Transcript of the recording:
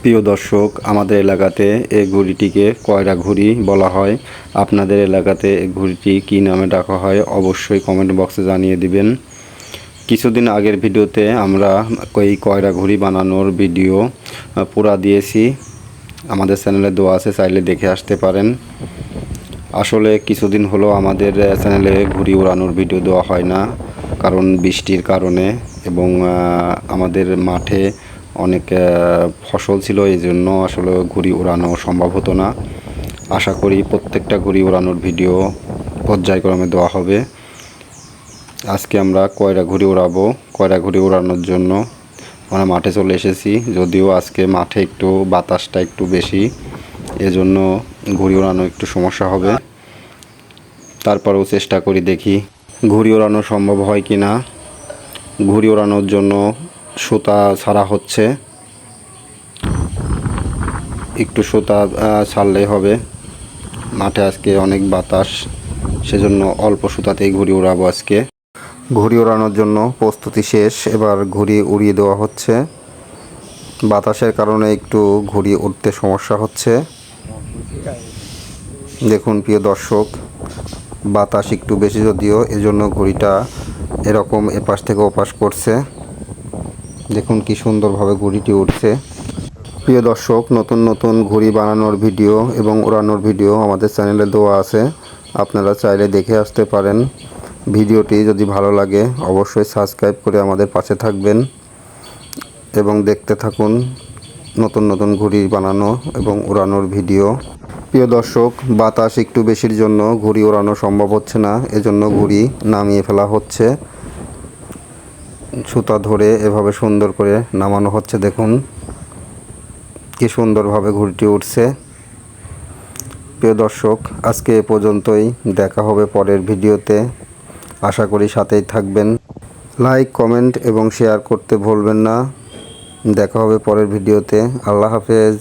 প্রিয় দর্শক, আমাদের এলাকাতে এই ঘুড়িটিকে কয়রা ঘুড়ি বলা হয়। আপনাদের এলাকাতে এই ঘুড়িটি কী নামে ডাকা হয় অবশ্যই কমেন্ট বক্সে জানিয়ে দিবেন। কিছুদিন আগের ভিডিওতে আমরা এই কয়রা ঘুড়ি বানানোর ভিডিও পুরা দিয়েছি। আমাদের চ্যানেলে দেওয়া আছে, চাইলে দেখে আসতে পারেন। আসলে কিছুদিন হলো আমাদের চ্যানেলে ঘুড়ি উড়ানোর ভিডিও দেওয়া হয় না, কারণ বৃষ্টির কারণে এবং আমাদের মাঠে অনেক ফসল ছিল, এই জন্য আসলে ঘুড়ি উড়ানো সম্ভব হতো না। আশা করি প্রত্যেকটা ঘুড়ি উড়ানোর ভিডিও পর্যায়ক্রমে দেওয়া হবে। আজকে আমরা কয়রা ঘুড়ি উড়াবো কয়রা ঘুড়ি উড়ানোর জন্য আমরা মাঠে চলে এসেছি। যদিও আজকে মাঠে একটু বাতাসটা একটু বেশি, এজন্য ঘুড়ি ওড়ানো একটু সমস্যা হবে। তারপরেও চেষ্টা করি দেখি, ঘুড়ি ওড়ানো সম্ভব হয় কি না ঘুড়ি ওড়ানোর জন্য সুতা ছাড়া হচ্ছে। একটু সুতা ছাড়লেই হবে। মাঠে আজকে অনেক বাতাস, সেজন্য অল্প সুতাতেই ঘুড়ি ওড়াবো আজকে। ঘুড়ি ওড়ানোর জন্য প্রস্তুতি শেষ, এবার ঘুড়ি উড়িয়ে দেওয়া হচ্ছে। বাতাসের কারণে একটু ঘুড়ি উঠতে সমস্যা হচ্ছে। দেখুন, প্রিয় দর্শক, বাতাস একটু বেশি যদিও, এজন্য ঘুড়িটা এরকম এপাশ থেকে ওপাশ করছে। দেখুন কি সুন্দরভাবে ঘুড়িটি উঠছে। প্রিয় দর্শক, নতুন নতুন ঘুড়ি বানানোর ভিডিও এবং ওড়ানোর ভিডিও আমাদের চ্যানেলে দেওয়া আছে। আপনারা চাইলে দেখে আসতে পারেন। ভিডিওটি যদি ভালো লাগে, অবশ্যই সাবস্ক্রাইব করে আমাদের পাশে থাকবেন এবং দেখতে থাকুন নতুন নতুন ঘুড়ি বানানো এবং উড়ানোর ভিডিও। প্রিয় দর্শক, বাতাস একটু বেশির জন্য ঘুড়ি ওড়ানো সম্ভব হচ্ছে না। এজন্য ঘুড়ি নামিয়ে ফেলা হচ্ছে। সুতা ধরে এভাবে সুন্দর করে নামানো হচ্ছে, দেখুন। কি সুন্দরভাবে ঘুড়িটি উঠছে। প্রিয় দর্শক, আজকে এ পর্যন্তই। দেখা হবে পরের ভিডিওতে। আশা করি সাথেই থাকবেন। লাইক, কমেন্ট এবং শেয়ার করতে ভুলবেন না। দেখা হবে পরের ভিডিওতে। আল্লাহ হাফেজ।